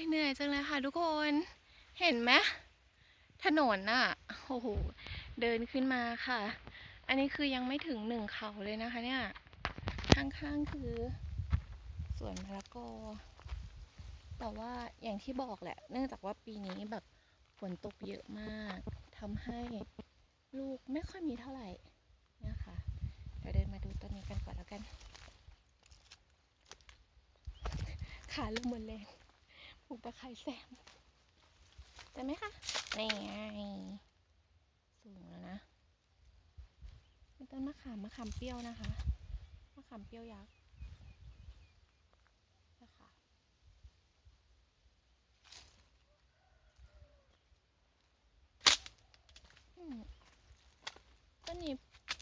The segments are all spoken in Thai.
ยเหนื่อยจังเลยค่ะทุกคน เห็นไหมถนนน่ะ โอ้โห เดินขึ้นมาค่ะ อันนี้คือยังไม่ถึงหนึ่งเขาเลยนะคะเนี่ย ข้างๆคือสวนมะละกอ แต่ว่าอย่างที่บอกแหละ เนื่องจากว่าปีนี้แบบฝนตกเยอะมากทำให้ลูกไม่ค่อยมีเท่าไหร่เนี่ยค่ะเดี๋ยวเดินมาดูต้นนี้กันก่อนแล้วกัน ขาเริ่มหมดแรงป ลูกตะไคร้แซมเห็นไหมคะ นี่ไง สูงแล้วนะเป็นต้นมะขามมะขามเปรี้ยวนะคะ มะขามเปรี้ยวยักษ์นะคะต้นนี้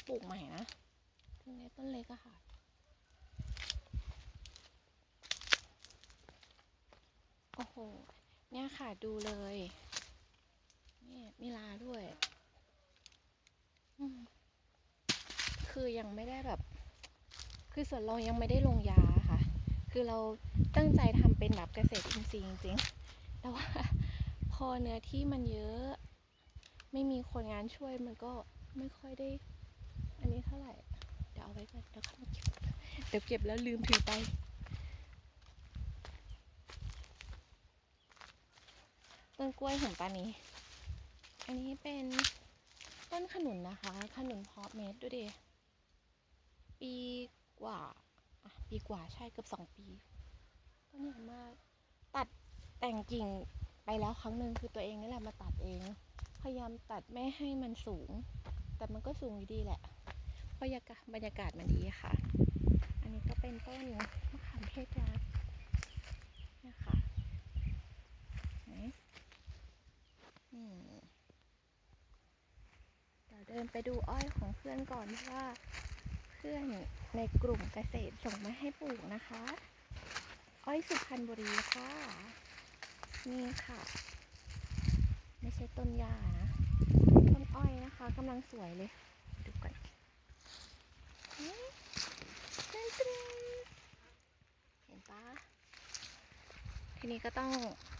ปลูกใหม่นะต้นนี้ต้นเล็กอะค่ะ โอ้โห เนี่ยค่ะดูเลย นี่มีลาด้วย คือยังไม่ได้แบบ คือส่วนเรายังไม่ได้ลงยาค่ะ คือเราตั้งใจทำเป็นแบบเกษตรอินทรีย์จริงๆ แต่ว่าพอเนื้อที่มันเยอะ ไม่มีคนงานช่วยมันก็ไม่ค่อยได้ อันนี้เท่าไหร่ เดี๋ยวเอาไว้ก่อนเดี๋ยวเก็บเดี๋ยวเก็บแล้วลืมถือไป ต้นกล้วยของปานี้ อันนี้เป็นต้นขนุนนะคะ ขนุนเพาะเม็ดดูดิ ปีกว่าอะปีกว่าใช่เกือบสองปี ต้นใหญ่มาก ตัดแต่งกิ่งไปแล้วครั้งหนึ่งคือตัวเองนี่แหละมาตัดเอง พยายามตัดไม่ให้มันสูง แต่มันก็สูงอยู่ดีแหละ บรรยากาศบรรยากาศมันดีค่ะ อันนี้ก็เป็นต้นมะขามเทศยักษ์เนี่ยค่ะไหน อืมเดี๋ยวเดินไปดูอ้อยของเพื่อนก่อนเพราะว่า เพื่อนในกลุ่มเกษตรส่งมาให้ปลูกนะคะ อ้อยสุพรรณบุรีค่ะนี่ค่ะ ไม่ใช่ต้นหญ้านะ ต้นอ้อยนะคะกำลังสวยเลย ดูก่อนนี่เต้นเต้นเห็นปะทีนี้ก็ต้อง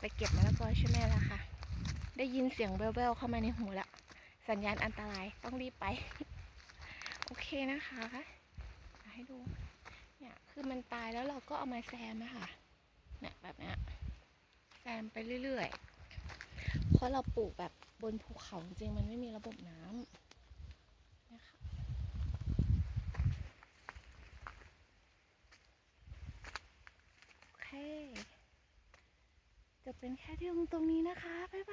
ไปเก็บมะละกอใช่ไหมล่ะค่ะ ได้ยินเสียงแว่วๆเข้ามาในหูละ สัญญาณอันตรายต้องรีบไป โอเคนะคะเอาให้ดู เนี่ยคือมันตายแล้วเราก็เอามาแซมอะค่ะเนี่ยแบบเนี้ยแซมไปเรื่อยๆ เพราะเราปลูกแบบบนภูเขาจริงมันไม่มีระบบน้ำนะคะโอเคจะเป็นแค่ที่ตรงนี้นะคะ บ๊ายบาย